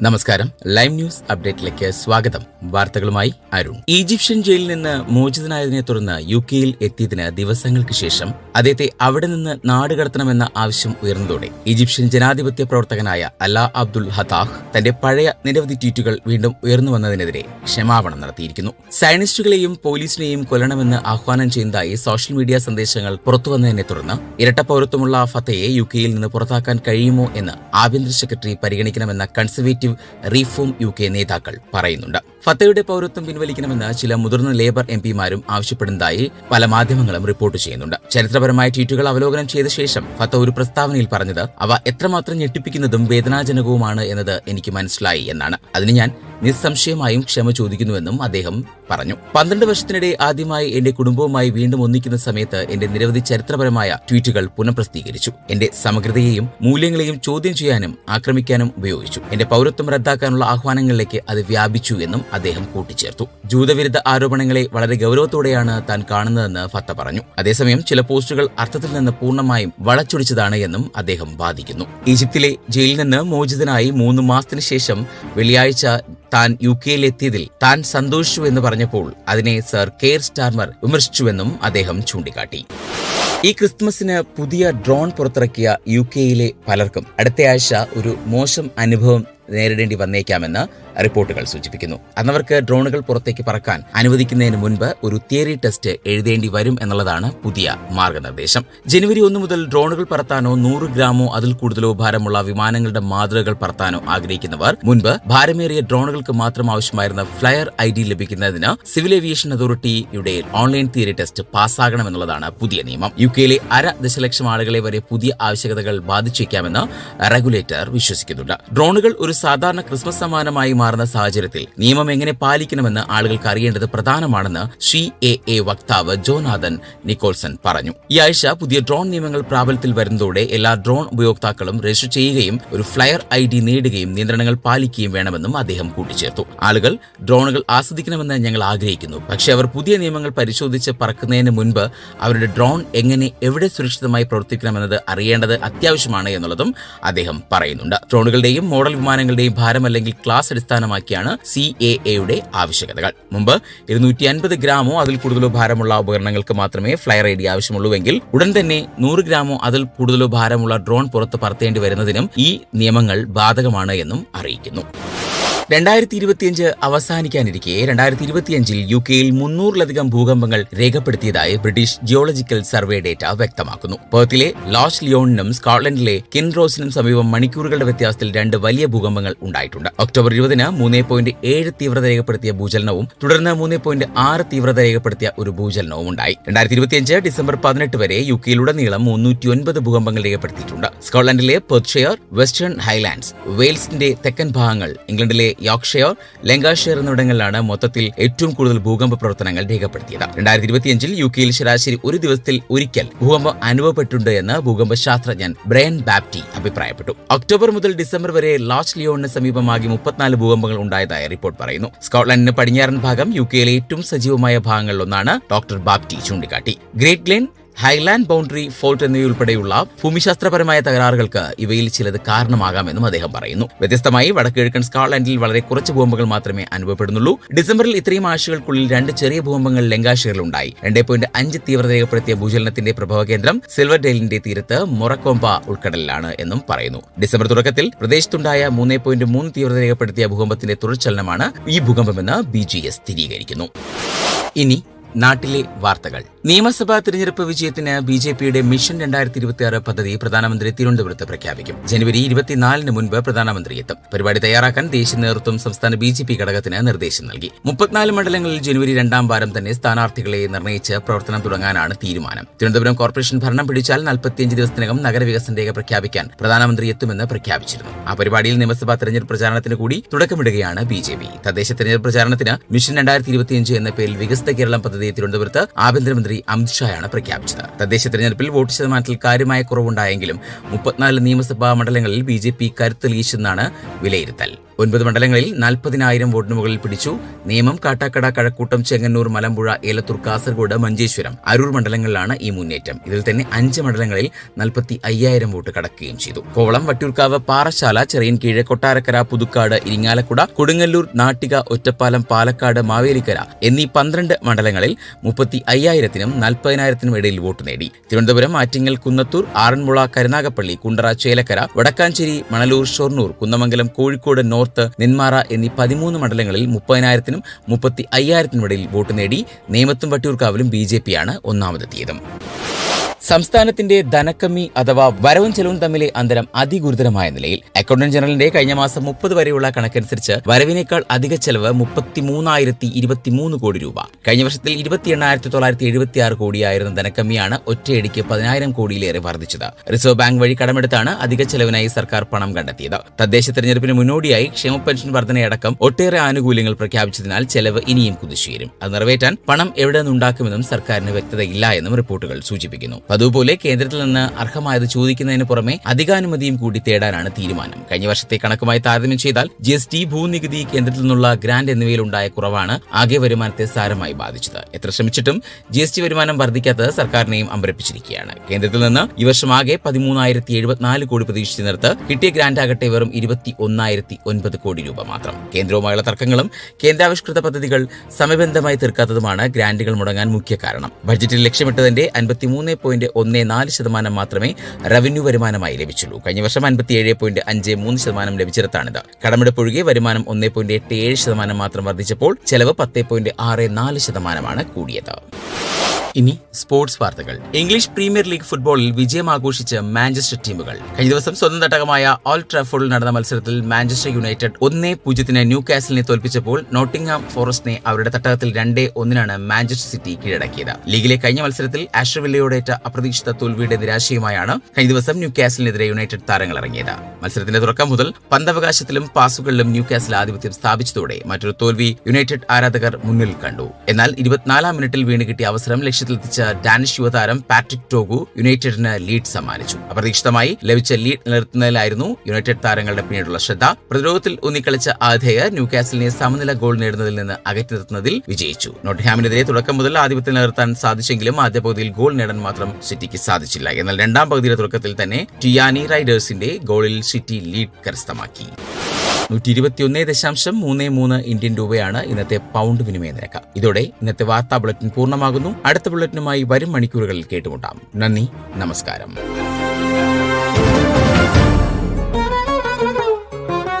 നമസ്കാരം. Live news അപ്ഡേറ്റിലേക്ക് സ്വാഗതം. വാർത്തകളുമായി അരുൺ. ഈജിപ്ഷ്യൻ ജയിലിൽ നിന്ന് മോചിതനായതിനെ തുടർന്ന് യു കെയിൽ എത്തിയതിന് ദിവസങ്ങൾക്ക് ശേഷം അദ്ദേഹത്തെ അവിടെ നിന്ന് നാടുകടത്തണമെന്ന ആവശ്യം ഉയർന്നതോടെ ഈജിപ്ഷ്യൻ ജനാധിപത്യ പ്രവർത്തകനായ അലാ അബ്ദുൽ ഹതാഹ് തന്റെ പഴയ നിരവധി ട്വീറ്റുകൾ വീണ്ടും ഉയർന്നു വന്നതിനെതിരെ ക്ഷമാപണം നടത്തിയിരിക്കുന്നു. സയനിസ്റ്റുകളെയും പോലീസിനെയും കൊല്ലണമെന്ന് ആഹ്വാനം ചെയ്യുന്നതായി സോഷ്യൽ മീഡിയ സന്ദേശങ്ങൾ പുറത്തുവന്നതിനെ തുടർന്ന് ഇരട്ട പൗരത്വമുള്ള ഫത്തയെ യു കെയിൽ നിന്ന് പുറത്താക്കാൻ കഴിയുമോ എന്ന് ആഭ്യന്തര സെക്രട്ടറി പരിഗണിക്കണമെന്ന കൺസർവേറ്റീവ് റീഫോം യു കെ നേതാക്കൾ പറയുന്നുണ്ട്. ഫത്തയുടെ പൗരത്വം പിൻവലിക്കണമെന്ന് ചില മുതിർന്ന ലേബർ എം പിമാരും ആവശ്യപ്പെടുന്നതായി പല മാധ്യമങ്ങളും റിപ്പോർട്ട് ചെയ്യുന്നുണ്ട്. ചരിത്രപരമായ ട്വീറ്റുകൾ അവലോകനം ചെയ്ത ശേഷം ഫത്ത ഒരു പ്രസ്താവനയിൽ പറഞ്ഞത് അവ എത്രമാത്രം ഞെട്ടിപ്പിക്കുന്നതും വേദനാജനകവുമാണ് എന്നത് എനിക്ക് മനസ്സിലായി എന്നാണ്. അതിന് ഞാൻ നിസ്സംശയമായും ക്ഷമ ചോദിക്കുന്നുവെന്നും അദ്ദേഹം പറഞ്ഞു. പന്ത്രണ്ട് വർഷത്തിനിടെ ആദ്യമായി എന്റെ കുടുംബവുമായി വീണ്ടും ഒന്നിക്കുന്ന സമയത്ത് എന്റെ നിരവധി ചരിത്രപരമായ ട്വീറ്റുകൾ പുനഃപ്രസിദ്ധീകരിച്ചു. എന്റെ സമഗ്രതയെയും മൂല്യങ്ങളെയും ചോദ്യം ചെയ്യാനും ആക്രമിക്കാനും ഉപയോഗിച്ചു. എന്റെ പൗരത്വം റദ്ദാക്കാനുള്ള ആഹ്വാനങ്ങളിലേക്ക് അത് വ്യാപിച്ചു എന്നും അദ്ദേഹം കൂട്ടിച്ചേർത്തു. ജൂതവിരുദ്ധ ആരോപണങ്ങളെ വളരെ ഗൗരവത്തോടെയാണ് താൻ കാണുന്നതെന്ന് ഫത്ത പറഞ്ഞു. അതേസമയം ചില പോസ്റ്റുകൾ അർത്ഥത്തിൽ നിന്ന് പൂർണമായും വളച്ചൊടിച്ചതാണ് എന്നും അദ്ദേഹം വാദിക്കുന്നു. ഈജിപ്തിലെ ജയിലിൽ നിന്ന് മോചിതനായി മൂന്ന് മാസത്തിന് ശേഷം വെള്ളിയാഴ്ച താൻ യു കെയിലെത്തിയതിൽ താൻ സന്തോഷിച്ചു എന്ന് പറഞ്ഞപ്പോൾ അതിനെ സർ കെയർ സ്റ്റാർമർ വിമർശിച്ചുവെന്നും അദ്ദേഹം ചൂണ്ടിക്കാട്ടി. ഈ ക്രിസ്മസിന് പുതിയ ഡ്രോൺ പുറത്തിറക്കിയ യു കെയിലെ പലർക്കും അടുത്തയാഴ്ച ഒരു മോശം അനുഭവം നേരിടേണ്ടി വന്നേക്കാമെന്ന് റിപ്പോർട്ടുകൾ സൂചിപ്പിക്കുന്നു. അന്നവർക്ക് ഡ്രോണുകൾ പുറത്തേക്ക് പറക്കാൻ അനുവദിക്കുന്നതിന് മുൻപ് ഒരു തിയറി ടെസ്റ്റ് എഴുതേണ്ടി വരും എന്നുള്ളതാണ് പുതിയ മാർഗനിർദ്ദേശം. ജനുവരി ഒന്ന് മുതൽ ഡ്രോണുകൾ പറത്താനോ നൂറ് ഗ്രാമോ അതിൽ കൂടുതലോ ഭാരമുള്ള വിമാനങ്ങളുടെ മാതൃകകൾ പറത്താനോ ആഗ്രഹിക്കുന്നവർ മുൻപ് ഭാരമേറിയ ഡ്രോണുകൾക്ക് മാത്രം ആവശ്യമായിരുന്ന ഫ്ലയർ ഐ ഡി ലഭിക്കുന്നതിന് സിവിൽ ഏവിയേഷൻ അതോറിറ്റിയുടെ ഓൺലൈൻ തിയറി ടെസ്റ്റ് പാസ്സാകണമെന്നുള്ളതാണ് പുതിയ നിയമം. യു കെയിലെ അര ദശലക്ഷം ആളുകളെ വരെ പുതിയ ആവശ്യകതകൾ ബാധിച്ചേക്കാമെന്ന് റെഗുലേറ്റർ വിശ്വസിക്കുന്നുണ്ട്. ഡ്രോണുകൾ ഒരു സാധാരണ ക്രിസ്മസ് സമ്മാനമായി മാറുന്ന സാഹചര്യത്തിൽ നിയമം എങ്ങനെ പാലിക്കണമെന്ന് ആളുകൾക്ക് അറിയേണ്ടത് പ്രധാനമാണെന്ന് ഷി എ എ വക്താവ് ജോനാദൻ നിക്കോൾസൺ പറഞ്ഞു. ഈ ആഴ്ച പുതിയ ഡ്രോൺ നിയമങ്ങൾ പ്രാബല്യത്തിൽ വരുന്നതോടെ എല്ലാ ഡ്രോൺ ഉപയോക്താക്കളും രജിസ്റ്റർ ചെയ്യുകയും ഒരു ഫ്ലയർ ഐ ഡി നേടുകയും നിയന്ത്രണങ്ങൾ പാലിക്കുകയും വേണമെന്നും അദ്ദേഹം കൂട്ടിച്ചേർത്തു. ആളുകൾ ഡ്രോണുകൾ ആസ്വദിക്കണമെന്ന് ഞങ്ങൾ ആഗ്രഹിക്കുന്നു. പക്ഷേ അവർ പുതിയ നിയമങ്ങൾ പരിശോധിച്ച് പറക്കുന്നതിന് മുൻപ് അവരുടെ ഡ്രോൺ എങ്ങനെ എവിടെ സുരക്ഷിതമായി പ്രവർത്തിക്കണമെന്നത് അറിയേണ്ടത് അത്യാവശ്യമാണ് എന്നുള്ളതും അദ്ദേഹം പറയുന്നുണ്ട്. ഡ്രോണുകളുടെയും മോഡൽ വിമാനങ്ങളുടെയും ഭാരം അല്ലെങ്കിൽ ക്ലാസ് അടിസ്ഥാനമാക്കിയാണ് സി എ എയുടെ ആവശ്യകതകൾ. മുമ്പ് ഇരുന്നൂറ്റി അൻപത് ഗ്രാമോ അതിൽ കൂടുതലോ ഭാരമുള്ള ഉപകരണങ്ങൾക്ക് മാത്രമേ ഫ്ലയർ ഐ ഡി ആവശ്യമുള്ളൂവെങ്കിൽ ഉടൻ തന്നെ നൂറ് ഗ്രാമോ അതിൽ കൂടുതലോ ഭാരമുള്ള ഡ്രോൺ പുറത്ത് പറത്തേണ്ടി വരുന്നതിനും ഈ നിയമങ്ങൾ ബാധകമാണ് എന്നും അറിയിക്കുന്നു. രണ്ടായിരത്തി ഇരുപത്തിയഞ്ച് അവസാനിക്കാനിരിക്കെ. രണ്ടായിരത്തി ഇരുപത്തിയഞ്ചിൽ യു കെയിൽ മുന്നൂറിലധികം ഭൂകമ്പങ്ങൾ രേഖപ്പെടുത്തിയതായി ബ്രിട്ടീഷ് ജിയോളജിക്കൽ സർവേ ഡേറ്റ വ്യക്തമാക്കുന്നു. പേർത്തിലെ ലോസ് ലിയോണിനും സ്കോട്ട്ലൻഡിലെ കിൻറോസിനും സമീപം മണിക്കൂറുകളുടെ വ്യത്യാസത്തിൽ രണ്ട് വലിയ ഭൂകമ്പങ്ങൾ ഉണ്ടായിട്ടുണ്ട്. ഒക്ടോബർ ഇരുപതിന് മൂന്ന് പോയിന്റ് ഏഴ് തീവ്രത രേഖപ്പെടുത്തിയ ഭൂചലനവും തുടർന്ന് മൂന്ന് പോയിന്റ് ആറ് തീവ്രത രേഖപ്പെടുത്തിയ ഒരു ഭൂചലനവും ഉണ്ടായി. രണ്ടായിരത്തി ഇരുപത്തിയഞ്ച് ഡിസംബർ പതിനെട്ട് വരെ യു കെയിലുടനീളം മുന്നൂറ്റി ഒൻപത് ഭൂകമ്പങ്ങൾ രേഖപ്പെടുത്തിയിട്ടുണ്ട്. സ്കോട്ട്ലൻഡിലെ പെർട്ട്ഷെയർ വെസ്റ്റേൺ ഹൈലാൻഡ്സ് വെയിൽസിന്റെ തെക്കൻ ഭാഗങ്ങൾ ഇംഗ്ലണ്ടിലെ യോർക്ക്ഷയർ ലങ്കാഷെയർ എന്നിവിടങ്ങളിലാണ് മൊത്തത്തിൽ ഏറ്റവും കൂടുതൽ ഭൂകമ്പ പ്രവർത്തനങ്ങൾ രേഖപ്പെടുത്തിയത്. രണ്ടായിരത്തി ഇരുപത്തിയഞ്ചിൽ യു കെയിൽ ശരാശരി ഒരു ദിവസത്തിൽ ഒരിക്കൽ ഭൂകമ്പം അനുഭവപ്പെട്ടിട്ടുണ്ട് എന്ന് ഭൂകമ്പ ശാസ്ത്രജ്ഞൻ ബ്രയൻ ബാപ്റ്റി അഭിപ്രായപ്പെട്ടു. ഒക്ടോബർ മുതൽ ഡിസംബർ വരെ ലോസ് ലിയോണിന് സമീപമാകി മുപ്പത്തിനാല് ഭൂകമ്പങ്ങൾ ഉണ്ടായതായി റിപ്പോർട്ട് പറയുന്നു. സ്കോട്ട്ലൻഡിന് പടിഞ്ഞാറൻ ഭാഗം യു കെയിലെ ഏറ്റവും സജീവമായ ഭാഗങ്ങളിലൊന്നാണ് ഡോക്ടർ ബാപ്റ്റി ചൂണ്ടിക്കാട്ടി. Great glen highland boundary fault എന്നിവയുൾപ്പെടെയുള്ള ഭൂമിശാസ്ത്രപരമായ തകരാറുകൾക്ക് ഇവയിൽ ചിലത് കാരണമാകാമെന്നും അദ്ദേഹം പറയുന്നു. വ്യത്യസ്തമായി വടക്കുകിഴക്കൻ സ്കോട്ട്ലൻഡിൽ വളരെ കുറച്ച് ഭൂകമ്പങ്ങൾ മാത്രമേ അനുഭവപ്പെടുന്നുള്ളൂ. ഡിസംബറിൽ ഇത്രയും ആഴ്ചകൾക്കുള്ളിൽ രണ്ട് ചെറിയ ഭൂകമ്പങ്ങൾ ലങ്കാഷെയറിലുണ്ടായി രണ്ടേ പോയിന്റ് അഞ്ച് തീവ്രത രേഖപ്പെടുത്തിയ ഭൂചലനത്തിന്റെ പ്രഭവ കേന്ദ്രം സിൽവർ ഡെയിലിന്റെ തീരത്ത് മൊറക്കോമ്പ ഉൾക്കടലിലാണ് എന്നും പറയുന്നു. ഡിസംബർ തുടക്കത്തിൽ പ്രദേശത്തുണ്ടായ മൂന്ന് പോയിന്റ് മൂന്ന് തീവ്രത രേഖപ്പെടുത്തിയ ഭൂകമ്പത്തിന്റെ തുടർച്ചലനമാണ് ഈ ഭൂകമ്പമെന്ന് ബി ജി എസ് സ്ഥിരീകരിക്കുന്നു. ഇനി നാട്ടിലെ വാർത്തകൾ. നിയമസഭാ തിരഞ്ഞെടുപ്പ് വിജയത്തിന് ബി ജെ പിയുടെ മിഷൻ രണ്ടായിരത്തി ഇരുപത്തിയാറ് പദ്ധതി പ്രധാനമന്ത്രി തിരുവനന്തപുരത്ത് പ്രഖ്യാപിക്കും. ജനുവരി ഇരുപത്തിനാലിന് മുൻപ് പ്രധാനമന്ത്രി എത്തും. പരിപാടി തയ്യാറാക്കാൻ ദേശീയ നേതൃത്വം സംസ്ഥാന ബി ജെ പി ഘടകത്തിന് നിർദ്ദേശം നൽകി. മുപ്പത്തിനാല് മണ്ഡലങ്ങളിൽ ജനുവരി രണ്ടാം വാരം തന്നെ സ്ഥാനാർത്ഥികളെ നിർണയിച്ച് പ്രവർത്തനം തുടങ്ങാനാണ് തീരുമാനം. തിരുവനന്തപുരം കോർപ്പറേഷൻ ഭരണം പിടിച്ചാൽ നാൽപ്പത്തിയഞ്ച് ദിവസത്തിനകം നഗരവികസന രേഖ പ്രഖ്യാപിക്കാൻ പ്രധാനമന്ത്രി എത്തുമെന്ന് പ്രഖ്യാപിച്ചിരുന്നു. ആ പരിപാടിയിൽ നിയമസഭാ തെരഞ്ഞെടുപ്പ് പ്രചാരണത്തിന് കൂടി തുടക്കമിടുകയാണ് ബി ജെ പി തദ്ദേശ തെരഞ്ഞെടുപ്പ് പ്രചാരണത്തിന് മിഷൻ രണ്ടായിരത്തി ഇരുപത്തിയഞ്ച് എന്ന പേരിൽ വികസിത കേരളം പദ്ധതി പദ്ധതി തിരുവനന്തപുരത്ത് ആഭ്യന്തരമന്ത്രി അമിത്ഷായാണ് പ്രഖ്യാപിച്ചത്. തദ്ദേശ തെരഞ്ഞെടുപ്പിൽ വോട്ട് ശതമാനത്തിൽ കാര്യമായ കുറവുണ്ടായെങ്കിലും മുപ്പത്തിനാല് നിയമസഭാ മണ്ഡലങ്ങളിൽ ബി ജെ പി കരുത്തെളിയിച്ചെന്നാണ് വിലയിരുത്തൽ. ഒൻപത് മണ്ഡലങ്ങളിൽ നാൽപ്പതിനായിരം വോട്ടിന് മുകളിൽ പിടിച്ചു. നിയമം കാട്ടാക്കട കഴക്കൂട്ടം ചെങ്ങന്നൂർ മലമ്പുഴ ഏലത്തൂർ കാസർഗോഡ് മഞ്ചേശ്വരം അരൂർ മണ്ഡലങ്ങളിലാണ് ഈ മുന്നേറ്റം. ഇതിൽ തന്നെ അഞ്ച് മണ്ഡലങ്ങളിൽ നാൽപ്പത്തി അയ്യായിരം വോട്ട് കടക്കുകയും ചെയ്തു. കോവളം വട്ടിയൂർക്കാവ് പാറശാല ചെറിയൻകീഴ് കൊട്ടാരക്കര പുതുക്കാട് ഇരിങ്ങാലക്കുട കൊടുങ്ങല്ലൂർ നാട്ടിക ഒറ്റപ്പാലം പാലക്കാട് മാവേലിക്കര എന്നീ പന്ത്രണ്ട് മണ്ഡലങ്ങളിൽ മുപ്പത്തി അയ്യായിരത്തിനും നാൽപ്പതിനായിരത്തിനും ഇടയിൽ വോട്ട് നേടി. തിരുവനന്തപുരം ആറ്റിങ്ങൽ കുന്നത്തൂർ ആറന്മുള കരുനാഗപ്പള്ളി കുണ്ടറ ചേലക്കര വടക്കാഞ്ചേരി മണലൂർ ഷൊർണൂർ കുന്നമംഗലം കോഴിക്കോട് നെന്മാറ എന്നീ പതിമൂന്ന് മണ്ഡലങ്ങളിൽ മുപ്പതിനായിരത്തിനും മുപ്പത്തി അയ്യായിരത്തിനും ഇടയിൽ വോട്ട് നേടി നേമത്തും വട്ടിയൂർക്കാവിലും ബി ജെ പിയാണ് ഒന്നാമതെത്തിയതും. സംസ്ഥാനത്തിന്റെ ധനക്കമ്മി അഥവാ വരവും ചെലവും തമ്മിലെ അന്തരം അതിഗുരുതരമായ നിലയിൽ. അക്കൗണ്ടന്റ് ജനറലിന്റെ കഴിഞ്ഞ മാസം മുപ്പത് വരെയുള്ള കണക്കനുസരിച്ച് വരവിനേക്കാൾ അധിക ചെലവ് മുപ്പത്തിമൂന്നായിരത്തി ഇരുപത്തിമൂന്ന് കോടി രൂപ. കഴിഞ്ഞ വർഷത്തിൽ ഇരുപത്തി എണ്ണായിരത്തി തൊള്ളായിരത്തി എഴുപത്തി ആറ് കോടിയായിരുന്ന ധനക്കമ്മിയാണ് ഒറ്റയടിക്ക് പതിനായിരം കോടിയിലേറെ വർദ്ധിച്ചത്. റിസർവ് ബാങ്ക് വഴി കടമെടുത്താണ് അധിക ചെലവിനായി സർക്കാർ പണം കണ്ടെത്തിയത്. തദ്ദേശ തെരഞ്ഞെടുപ്പിന് മുന്നോടിയായി ക്ഷേമ പെൻഷൻ വർധനയടക്കം ഒട്ടേറെ ആനുകൂല്യങ്ങൾ പ്രഖ്യാപിച്ചതിനാൽ ചെലവ് ഇനിയും കുതിച്ചുയരും. അത് നിറവേറ്റാൻ പണം എവിടെ നിന്നുണ്ടാക്കുമെന്നും സർക്കാരിന് വ്യക്തതയില്ല എന്നും റിപ്പോർട്ടുകൾ സൂചിപ്പിക്കുന്നു. അതുപോലെ കേന്ദ്രത്തിൽ നിന്ന് അർഹമായത് ചോദിക്കുന്നതിന് പുറമെ അധികാനുമതിയും കൂടി തേടാനാണ് തീരുമാനം. കഴിഞ്ഞ വർഷത്തെ കണക്കുമായി താരതമ്യം ചെയ്താൽ ജി എസ് ടി ഭൂനികുതി കേന്ദ്രത്തിൽ നിന്നുള്ള ഗ്രാന്റ് എന്നിവയിലുണ്ടായ കുറവാണ് ആകെ വരുമാനത്തെ സാരമായി ബാധിച്ചത്. എത്ര ശ്രമിച്ചിട്ടും ജി എസ് ടി വരുമാനം വർദ്ധിക്കാത്തത് സർക്കാരിനെയും അമ്പരപ്പിച്ചിരിക്കുകയാണ്. കേന്ദ്രത്തിൽ നിന്ന് ഈ വർഷം ആകെ പതിമൂന്നായിരത്തി എഴുപത്തിനാല് കോടി പ്രതീക്ഷിച്ചിരുന്നിടത്ത് കിട്ടിയ ഗ്രാന്റ് ആകട്ടെ വെറും ഇരുപത്തി ഒന്നായിരത്തി ഒൻപത് കോടി രൂപ മാത്രം. കേന്ദ്രവുമായുള്ള തർക്കങ്ങളും കേന്ദ്രാവിഷ്കൃത പദ്ധതികൾ സമയബന്ധമായി തീർക്കാത്തതുമാണ് ഗ്രാന്റുകൾ മുടങ്ങാൻ മുഖ്യ കാരണം. ബഡ്ജറ്റിൽ ലക്ഷ്യമിട്ടതിന്റെ അൻപത്തിമൂന്ന് പോയിന്റ് ഒന്ന് നാല് ശതമാനം മാത്രമേ റവന്യൂ വരുമാനമായി ലഭിച്ചുള്ളൂ. കഴിഞ്ഞ വർഷം അൻപത്തിയേഴ് പോയിന്റ് അഞ്ച് മൂന്ന് ശതമാനം ലഭിച്ചിടത്താണിത്. കടമെടുപ്പ് ഒഴികെ വരുമാനം ഒന്ന് പോയിന്റ് എട്ട് ഏഴ് ശതമാനം മാത്രം വർദ്ധിച്ചപ്പോൾ ചെലവ് പത്ത് പോയിന്റ് ആറ് നാല് ശതമാനമാണ് കൂടിയത്. ഇനി സ്പോർട്സ് വാർത്തകൾ. ഇംഗ്ലീഷ് പ്രീമിയർ ലീഗ് ഫുട്ബോളിൽ വിജയം ആഘോഷിച്ച് മാഞ്ചസ്റ്റർ ടീമുകൾ. കഴിഞ്ഞ ദിവസം സ്വന്തം തട്ടകമായ ഓൾ ട്രാഫോർഡിൽ നടന്ന മത്സരത്തിൽ മാഞ്ചസ്റ്റർ യുണൈറ്റഡ് ഒന്നേ പൂജ്യത്തിന് ന്യൂ കാസലിനെ തോൽപ്പിച്ചപ്പോൾ നോട്ടിംഗ്ഹാം ഫോറസ്റ്റിനെ അവരുടെ തട്ടകത്തിൽ രണ്ടേ ഒന്നിനാണ് മാഞ്ചസ്റ്റർ സിറ്റി കീഴടക്കിയത്. ലീഗിലെ കഴിഞ്ഞ മത്സരത്തിൽ ആഷ്രവില്ലയോടേറ്റ അപ്രതീക്ഷിത തോൽവിയുടെ നിരാശയുമായാണ് കഴിഞ്ഞ ദിവസം ന്യൂ കാസലിനെതിരെ യുണൈറ്റഡ് താരങ്ങൾ ഇറങ്ങിയത് മത്സരത്തിന്റെ തുടക്കം മുതൽ പന്തവകാശത്തിലും പാസുകളിലും ന്യൂ കാസൽ ആധിപത്യം സ്ഥാപിച്ചതോടെ മറ്റൊരു തോൽവി യുണൈറ്റഡ് ആരാധകർ മുന്നിൽ കണ്ടു. എന്നാൽ ഇരുപത്തിനാലാം മിനിറ്റിൽ വീണ് കിട്ടിയ അവസരം ലക്ഷ്യത്തിലെത്തിച്ച ഡാനിഷ് യുവതാരം പാട്രിക് ടോഗു യുണൈറ്റഡിന് ലീഡ് സമ്മാനിച്ചു. അപ്രതീക്ഷിതമായി ലഭിച്ച ലീഡ് നിലനിർത്തുന്നതിലായിരുന്നു യുണൈറ്റഡ് താരങ്ങളുടെ പിന്നീടുള്ള ശ്രദ്ധ. പ്രതിരോധത്തിൽ ഊന്നിക്കളിച്ച ആധേയ ന്യൂകാസിലിനെ സമനില ഗോൾ നേടുന്നതിൽ നിന്ന് അകറ്റി നിർത്തുന്നതിൽ വിജയിച്ചു. നോട്ട്ഹാമിനെതിരെ തുടക്കം മുതൽ ആധിപത്യം നിലനിർത്താൻ സാധിച്ചെങ്കിലും ആദ്യ പകുതിയിൽ ഗോൾ നേടാൻ മാത്രം സിറ്റിക്ക് സാധിച്ചില്ല. എന്നാൽ രണ്ടാം പകുതിയുടെ തുടക്കത്തിൽ തന്നെ ടിയാനി റൈഡേഴ്സിന്റെ ഗോളിൽ സിറ്റി ലീഡ് കരസ്ഥമാക്കി. നൂറ്റി ഇരുപത്തിയൊന്ന് ദശാംശം മൂന്ന് മൂന്ന് ഇന്ത്യൻ രൂപയാണ് ഇന്നത്തെ പൗണ്ട് വിനിമയ നിരക്ക്. ഇതോടെ ഇന്നത്തെ വാർത്താ ബുള്ളറ്റിൻ പൂർണമാകുന്നു. അടുത്ത ബുള്ളറ്റിനുമായി വരും മണിക്കൂറുകളിൽ കേട്ടുമുട്ടാം. നന്ദി നമസ്കാരം.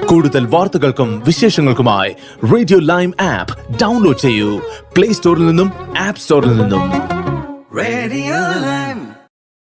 കൂടുതൽ വാർത്തകൾക്കും വിശേഷങ്ങൾക്കുമായി റേഡിയോ ലൈം ആപ്പ് ഡൗൺലോഡ് ചെയ്യൂ. പ്ലേ സ്റ്റോറിൽ നിന്നും ആപ്പ് സ്റ്റോറിൽ നിന്നും. Radio Lime.